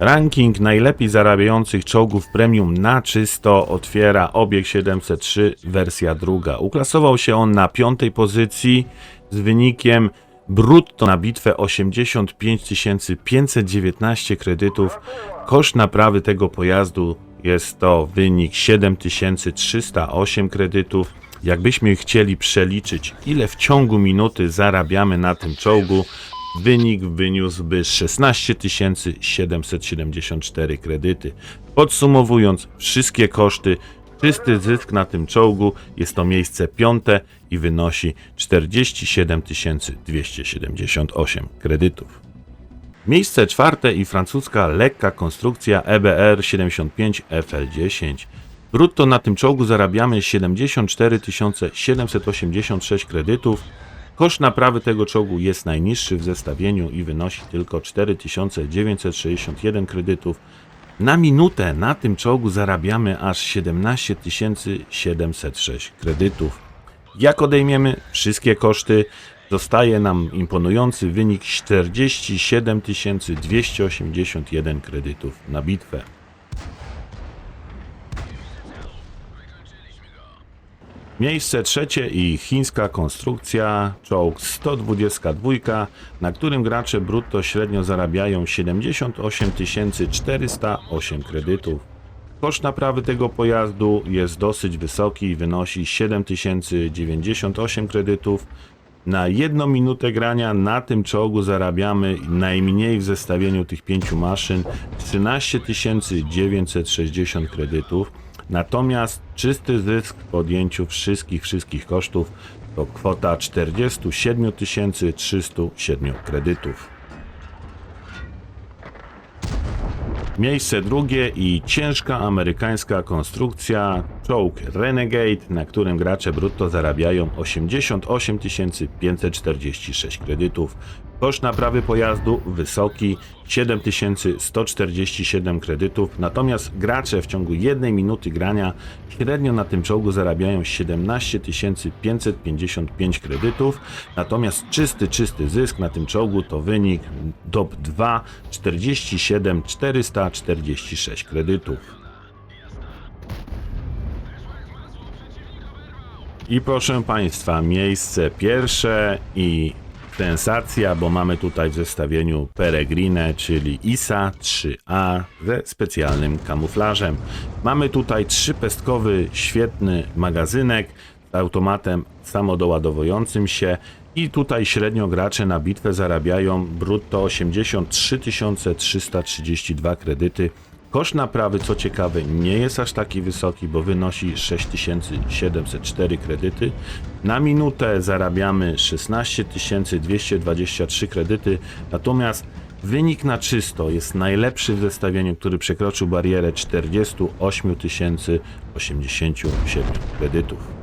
Ranking najlepiej zarabiających czołgów premium na czysto otwiera obieg 703 wersja druga. Uklasował się on na piątej pozycji z wynikiem brutto na bitwę 85 519 kredytów. Koszt naprawy tego pojazdu jest to wynik 7308 kredytów. Jakbyśmy chcieli przeliczyć, ile w ciągu minuty zarabiamy na tym czołgu, wynik wyniósłby 16 774 kredyty. Podsumowując wszystkie koszty, czysty zysk na tym czołgu jest to miejsce piąte i wynosi 47 278 kredytów. Miejsce czwarte i francuska lekka konstrukcja EBR 75 FL10. Brutto na tym czołgu zarabiamy 74 786 kredytów. Koszt naprawy tego czołgu jest najniższy w zestawieniu i wynosi tylko 4961 kredytów. Na minutę na tym czołgu zarabiamy aż 17 706 kredytów. Jak odejmiemy wszystkie koszty, zostaje nam imponujący wynik 47 281 kredytów na bitwę. Miejsce trzecie i chińska konstrukcja, czołg 122, na którym gracze brutto średnio zarabiają 78 408 kredytów. Koszt naprawy tego pojazdu jest dosyć wysoki i wynosi 7098 kredytów. Na jedną minutę grania na tym czołgu zarabiamy najmniej w zestawieniu tych pięciu maszyn 13 960 kredytów. Natomiast czysty zysk w podjęciu wszystkich, wszystkich kosztów to kwota 47 307 kredytów. Miejsce drugie i ciężka amerykańska konstrukcja, czołg Renegade, na którym gracze brutto zarabiają 88 546 kredytów. Koszt naprawy pojazdu wysoki 7147 kredytów, natomiast gracze w ciągu jednej minuty grania średnio na tym czołgu zarabiają 17 555 kredytów, natomiast czysty, czysty zysk na tym czołgu to wynik DOP 2 47 446 kredytów. I proszę Państwa, miejsce pierwsze i sensacja, bo mamy tutaj w zestawieniu Peregrine, czyli ISA 3A ze specjalnym kamuflażem. Mamy tutaj trzypestkowy, świetny magazynek z automatem samodoładowującym się i tutaj średnio gracze na bitwę zarabiają brutto 83 332 kredyty. Koszt naprawy, co ciekawe, nie jest aż taki wysoki, bo wynosi 6704 kredyty. Na minutę zarabiamy 16 223 kredyty, natomiast wynik na czysto jest najlepszy w zestawieniu, który przekroczył barierę 48 087 kredytów.